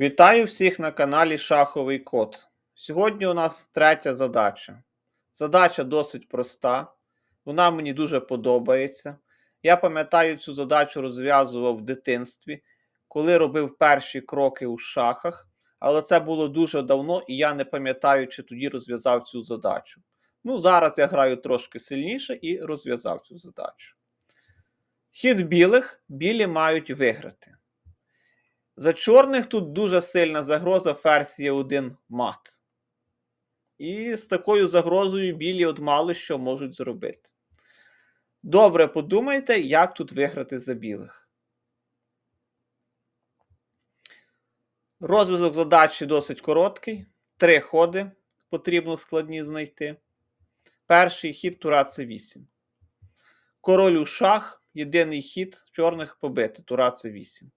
Вітаю всіх на каналі Шаховий Код. Сьогодні у нас третя задача. Задача досить проста, вона мені дуже подобається. Я пам'ятаю, цю задачу розв'язував в дитинстві, коли робив перші кроки у шахах, але це було дуже давно і я не пам'ятаю, чи тоді розв'язав цю задачу. Ну, зараз я граю трошки сильніше і розв'язав цю задачу. Хід білих білі мають виграти. За чорних тут дуже сильна загроза ферзь 1 мат. І з такою загрозою білі от мало що можуть зробити. Добре подумайте, як тут виграти за білих. Розв'язок задачі досить короткий. Три ходи потрібно складні знайти. Перший хід тура c 8 Король у шах. Єдиний хід чорних побити. Тура c 8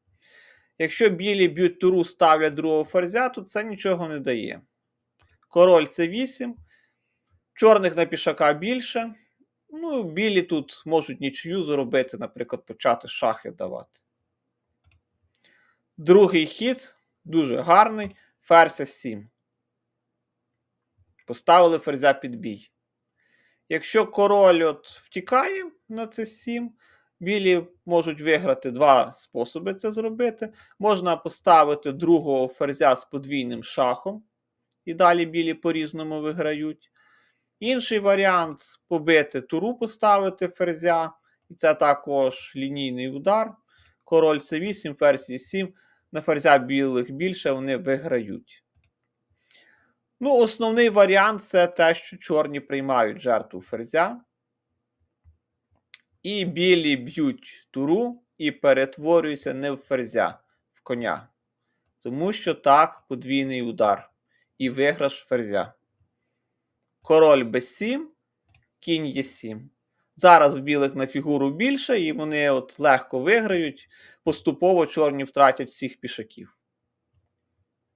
Якщо білі б'ють туру, ставлять другого ферзя, то це нічого не дає. Король це 8. Чорних на пішака більше. Ну, білі тут можуть нічию зробити, наприклад, почати шахи давати. Другий хід дуже гарний. Ферзь 7. Поставили ферзя під бій. Якщо король от втікає на це 7, Білі можуть виграти два способи це зробити. Можна поставити другого ферзя з подвійним шахом, і далі білі по-різному виграють. Інший варіант побити туру, поставити ферзя, і це також лінійний удар. Король С8, ферзь С7. На ферзя білих більше вони виграють. Ну, Основний варіант це те, що чорні приймають жертву ферзя. І білі б'ють туру і перетворюються не в ферзя, в коня. Тому що так подвійний удар. І виграш ферзя. Король b7, кінь Е7. Зараз білих на фігуру більше, і вони от легко виграють. Поступово чорні втратять всіх пішаків.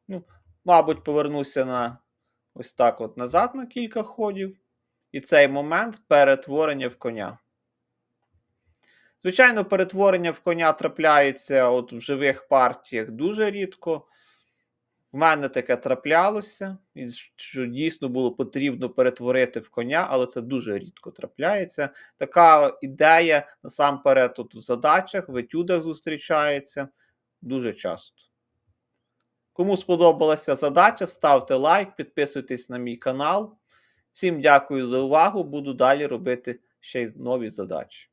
Ну, Мабуть, повернуся на ось так от назад на кілька ходів. І цей момент перетворення в коня. Звичайно, перетворення в коня трапляється от в живих партіях дуже рідко. В мене таке траплялося, і що дійсно було потрібно перетворити в коня, але це дуже рідко трапляється. Така ідея насамперед тут в задачах, в етюдах зустрічається дуже часто. Кому сподобалася задача, ставте лайк, підписуйтесь на мій канал. Всім дякую за увагу. Буду далі робити ще й нові задачі.